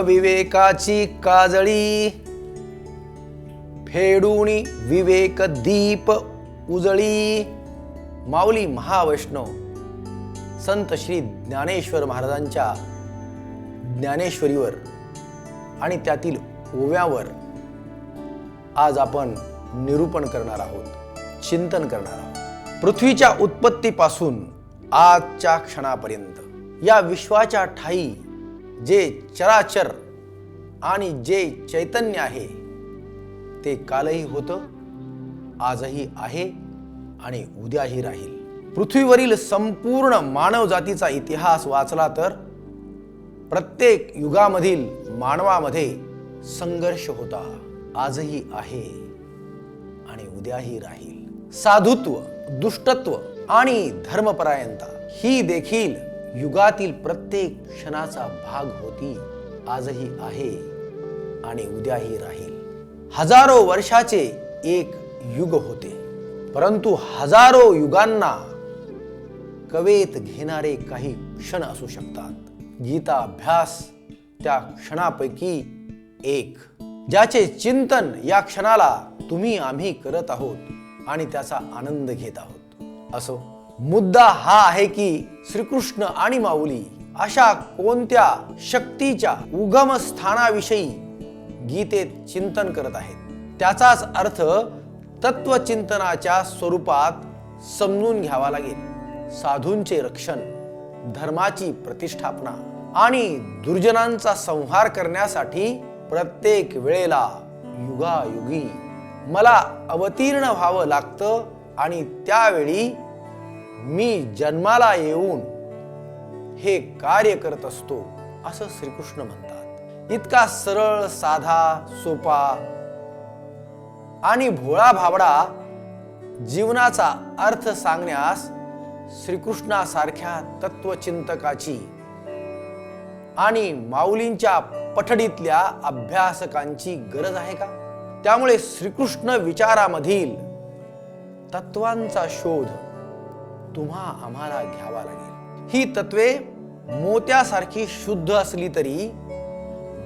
अविवेकाची काजळी. फेडूनी विवेक दीप उजळी. माऊली महावैष्णव संत श्री ज्ञानेश्वर महाराजांच्या ज्ञानेश्वरीवर आणि त्यातील ओव्यावर आज आपण निरूपण करणार आहोत चिंतन करणार आहोत. पृथ्वीच्या उत्पत्तीपासून आजच्या क्षणापर्यंत या विश्वाच्या ठाई जे चराचर आणि जे चैतन्य आहे ते कालही होतं आजही आहे आणि उद्याही राहील. पृथ्वीवरील संपूर्ण मानवजातीचा इतिहास वाचला तर प्रत्येक युगामधील मानवामध्ये संघर्ष होता. आजही आहे आणि उद्याही राहील. साधुत्व दुष्टत्व आणि धर्मपरायणता ही देखील युगातील प्रत्येक क्षणाचा भाग होती आजही आहे आणि उद्याही राहील. हजारो वर्षाचे एक युग होते परंतु हजारो युगांना कवेत घेणारे काही क्षण असू शकतात. गीता अभ्यास त्या क्षणापैकी एक ज्याचे चिंतन या क्षणाला तुम्ही आम्ही करत आहोत आणि त्याचा आनंद घेत आहोत. असो. मुद्दा हा आहे की श्रीकृष्ण आणि माऊली अशा कोणत्या शक्तीच्या उगम स्थानाविषयी गीतेत चिंतन करत आहेत? त्याचाच अर्थ तत्वचिंतनाच्या स्वरूपात समजून घ्यावा लागेल. साधूंचे रक्षण धर्माची प्रतिष्ठापना आणि दुर्जनांचा संहार करण्यासाठी प्रत्येक वेळेला युगायुगी. मला अवतीर्ण व्हावं लागतं आणि त्यावेळी मी जन्माला येऊन हे कार्य करत असतो असं श्रीकृष्ण म्हणतात. इतका सरळ साधा सोपा आणि भोळा भाबडा जीवनाचा अर्थ सांगण्यास श्रीकृष्णासारख्या तत्वचिंतकाची आणि माऊलींच्या पठडीतल्या अभ्यासकांची गरज आहे का? त्यामुळे श्रीकृष्ण विचारामधील तत्वांचा शोध तुम्हा आम्हाला घ्यावा लागेल. ही तत्वे मोत्यासारखी शुद्ध असली तरी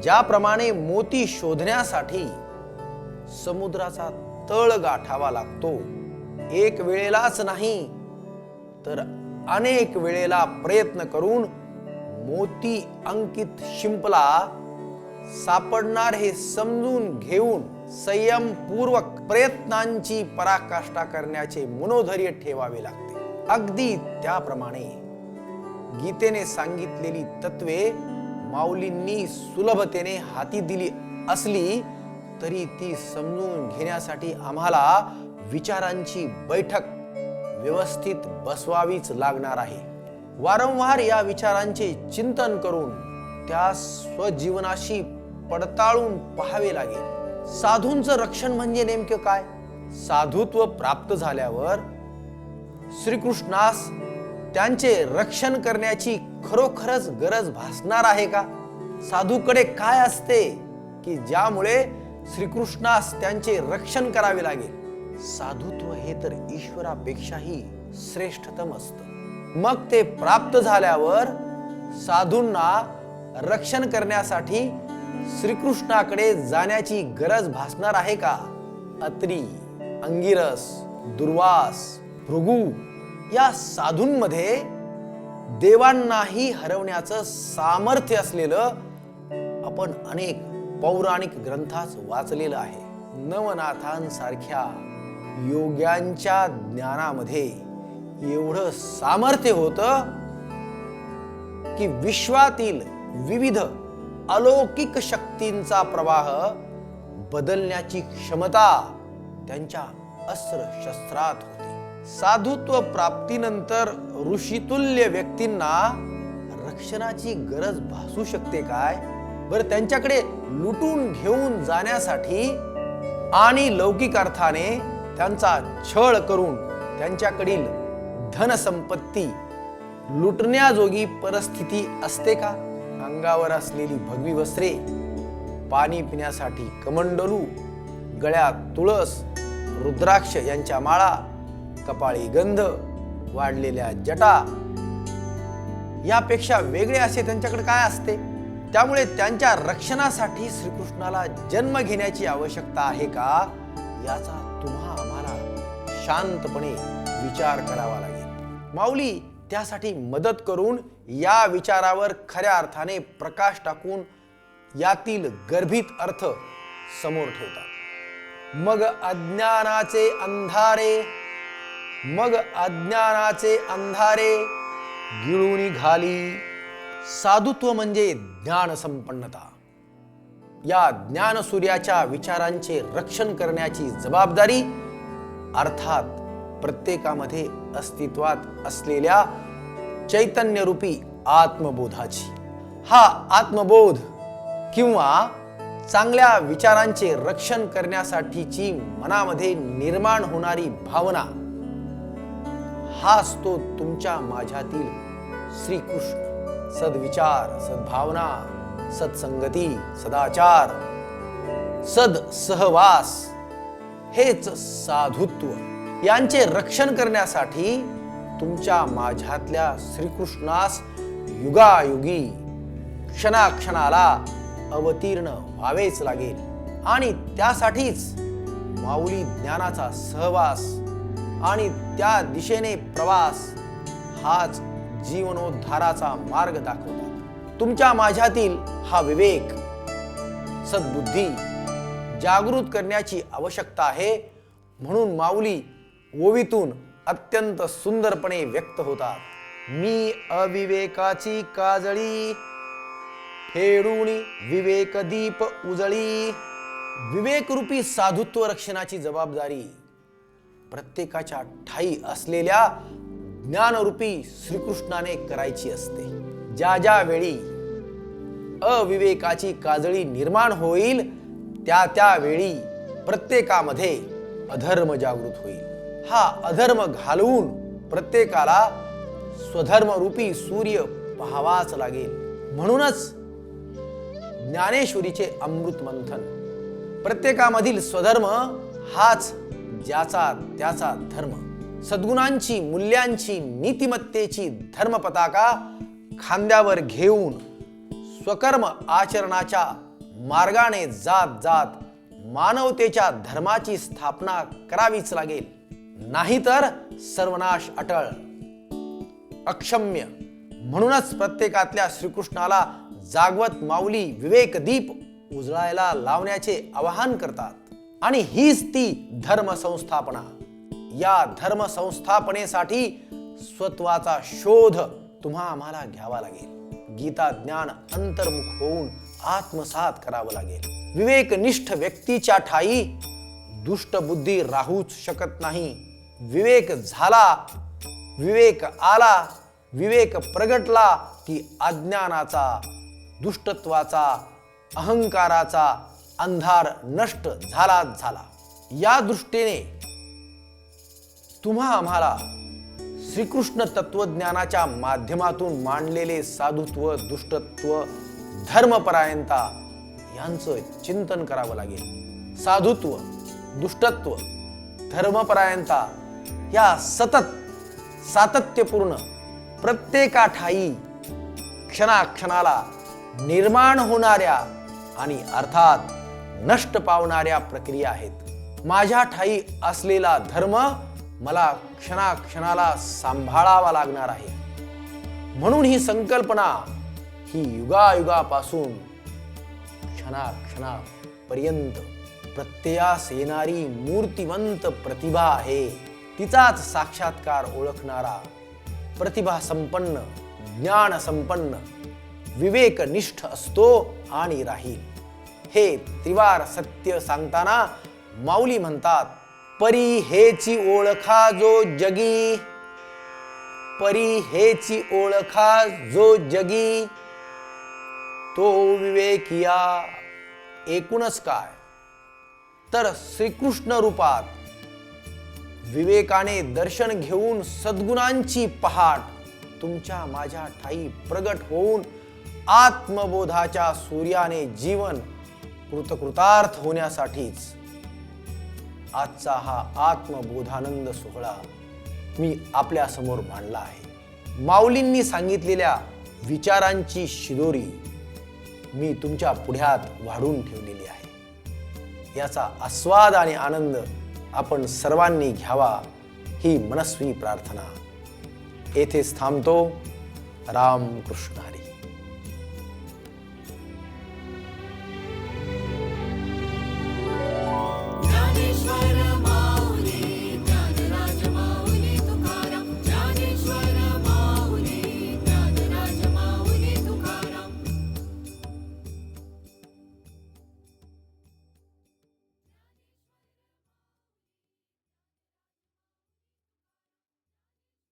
ज्याप्रमाणे मोती शोधण्यासाठी समुद्राचा तळ गाठावा लागतो एक वेळेलाच नाही तर अनेक वेळेला प्रयत्न करून मोती अंकित शिंपला सापडणार हे समजून घेऊन संयमपूर्वक प्रयत्नांची पराकाष्ठा करण्याचे मनोधैर्य ठेवावे लागते. अगदी त्याप्रमाणे गीतेने सांगितलेली तत्वे माऊलींनी सुलभतेने हाती दिली असली तरी ती समजून घेण्यासाठी आम्हाला विचारांची बैठक व्यवस्थित बसवावीच लागणार आहे. वारंवार या विचारांचे चिंतन करून त्या स्वजीवनाशी पडताळून पाहावे लागेल. साधूंचं रक्षण म्हणजे नेमकं काय? साधुत्व प्राप्त झाल्यावर श्रीकृष्णास त्यांचे रक्षण करण्याची खरोखरच गरज भासणार आहे का? साधूकडे काय असते की ज्यामुळे श्रीकृष्णास त्यांचे रक्षण करावे लागेल? साधुत्व हे तर ईश्वरापेक्षाही श्रेष्ठतम असतं. मग ते प्राप्त झाल्यावर साधूंना रक्षण करण्यासाठी श्रीकृष्णाकडे जाण्याची गरज भासणार आहे का? अत्री अंगिरस दुर्वास भृगू या साधूंमध्ये देवांनाही हरवण्याचं सामर्थ्य असलेलं आपण अनेक पौराणिक ग्रंथात वाचलेलं आहे. नवनाथांसारख्या योग्यांच्या ज्ञानामध्ये एवढं सामर्थ्य होतं की विश्वातील विविध अलौकिक शक्तींचा प्रवाह बदलण्याची क्षमता त्यांच्या अस्त्र शस्त्रात होती. साधुत्व प्राप्तीनंतर ऋषितुल्य व्यक्तींना रक्षणाची गरज भासू शकते काय? बरं त्यांच्याकडे लुटून घेऊन जाण्यासाठी आणि लौकिक अर्थाने त्यांचा छळ करून त्यांच्याकडील धनसंपत्ती लुटण्याजोगी परिस्थिती असते का? अंगावर असलेली भगवी वस्त्रे पाणी पिण्यासाठी कमंडलू गळ्यात तुळस रुद्राक्ष यांच्या माळा कपाळी गंध वाढलेल्या जटा यापेक्षा वेगळे असे त्यांच्याकडे काय असते? त्यामुळे त्यांच्या रक्षणासाठी श्रीकृष्णाला जन्म घेण्याची आवश्यकता आहे का? याचा तुम्हा आम्हाला शांतपणे विचार करावा लागेल. माऊली त्यासाठी मदत करून या विचारावर खऱ्या अर्थाने प्रकाश टाकून यातील गर्भित अर्थ समोर ठेवतात. मग अज्ञानाचे अंधारे मग अज्ञानाचे अंधारे गिळून घाली. साधुत्व म्हणजे ज्ञान संपन्नता या ज्ञान सूर्याच्या विचारांचे रक्षण करण्याची जबाबदारी अर्थात प्रत्येकामध्ये अस्तित्वात असलेल्या चैतन्यरूपी आत्मबोधाची. हा आत्मबोध किंवा चांगल्या विचारांचे रक्षण करण्यासाठीची मनामध्ये निर्माण होणारी भावना हा असतो तुमच्या माझ्यातील श्रीकृष्ण. सद्विचार सद्भावना सत्संगती सदाचार सद सहवास हेच साधुत्व यांचे रक्षण करण्यासाठी तुमच्या माझ्यातल्या श्रीकृष्णास युगायुगी क्षणाक्षणाला अवतीर्ण व्हावेच लागेल. आणि त्यासाठीच माऊली ज्ञानाचा सहवास आणि त्या दिशेने प्रवास हाच जीवनोद्धाराचा मार्ग दाखवतात. तुमच्या माझ्यातील हा विवेक सद्बुद्धी जागृत करण्याची आवश्यकता आहे म्हणून माऊली ओवीतून अत्यंत सुंदरपणे व्यक्त होतात. मी अविवेकाची काजळी फेडून विवेक दीप उजळी विवेकरूपी साधुत्व रक्षणाची जबाबदारी प्रत्येकाच्या ठाई असलेल्या ज्ञानरूपी श्रीकृष्णाने करायची असते. ज्या ज्या वेळी अविवेकाची काजळी निर्माण होईल त्या त्या वेळी प्रत्येकामध्ये अधर्म जागृत होईल. हा अधर्म घालवून प्रत्येकाला स्वधर्मरूपी सूर्य पाहावाच लागेल. म्हणूनच ज्ञानेश्वरीचे अमृत मंथन प्रत्येकामधील स्वधर्म हाच ज्याचा त्याचा धर्म सद्गुणांची मूल्यांची नीतिमत्तेची धर्मपताका खांद्यावर घेऊन स्वकर्म आचरणाच्या मार्गाने जात जात मानवतेच्या धर्माची स्थापना करावीच लागेल. नाहीतर सर्वनाश अटळ. अक्षम्य. म्हणूनच प्रत्येकातल्या श्रीकृष्णाला जागवत माऊली विवेकदीप उजळायला लावण्याचे आवाहन करतात. आणि हीच ती धर्म संस्थापना या धर्म संस्थापनेसाठी स्वत्वाचा शोध तुम्हा आम्हाला घ्यावा लागेल. गीता ज्ञान अंतर्मुख होऊन आत्मसात करावं लागेल. विवेकनिष्ठ व्यक्तीच्या ठाई दुष्ट बुद्धी राहूच शकत नाही. विवेक झाला विवेक आला विवेक प्रगटला की अज्ञानाचा दुष्टत्वाचा अहंकाराचा अंधार नष्ट झालाच झाला. या दृष्टीने तुम्हा आम्हाला श्रीकृष्ण तत्वज्ञानाच्या माध्यमातून मांडलेले साधुत्व दुष्टत्व धर्मपरायणता यांचं चिंतन करावं लागेल. साधुत्व दुष्टत्व धर्मपरायणता या सतत सातत्यपूर्ण प्रत्येका ठाई क्षणाक्षणाला निर्माण होणाऱ्या आणि अर्थात नष्ट पावणाऱ्या प्रक्रिया आहेत. माझ्या ठाई असलेला धर्म मला क्षणाक्षणाला सांभाळावा लागणार आहे. म्हणून ही संकल्पना ही युगायुगापासून क्षणाक्षणापर्यंत प्रत्ययास येणारी मूर्तिवंत प्रतिभा आहे. तिचाच साक्षात्कार ओळखणारा प्रतिभा संपन्न ज्ञान संपन्न विवेकनिष्ठ असतो आणि राहील. हे त्रिवार सत्य सांगताना माऊली म्हणतात परी हेची ओळखा जो जगी. परी हेची ओळखा जो जगी. तो विवेकिया एकूणच काय? तर श्रीकृष्ण रूपात विवेकाने दर्शन घेऊन सद्गुणांची पहाट तुमच्या माझ्या ठाई प्रगट होऊन आत्मबोधाच्या सूर्याने जीवन कृतकृतार्थ होण्यासाठीच. आजचा हा आत्मबोधानंद सोहळा मी आपल्यासमोर मांडला आहे. माऊलींनी सांगितलेल्या विचारांची शिदोरी मी तुमच्या पुढ्यात वाढून ठेवलेली आहे. याचा आस्वाद आणि आनंद आपण सर्वांनी घ्यावा ही मनस्वी प्रार्थना. येथेच थांबतो. राम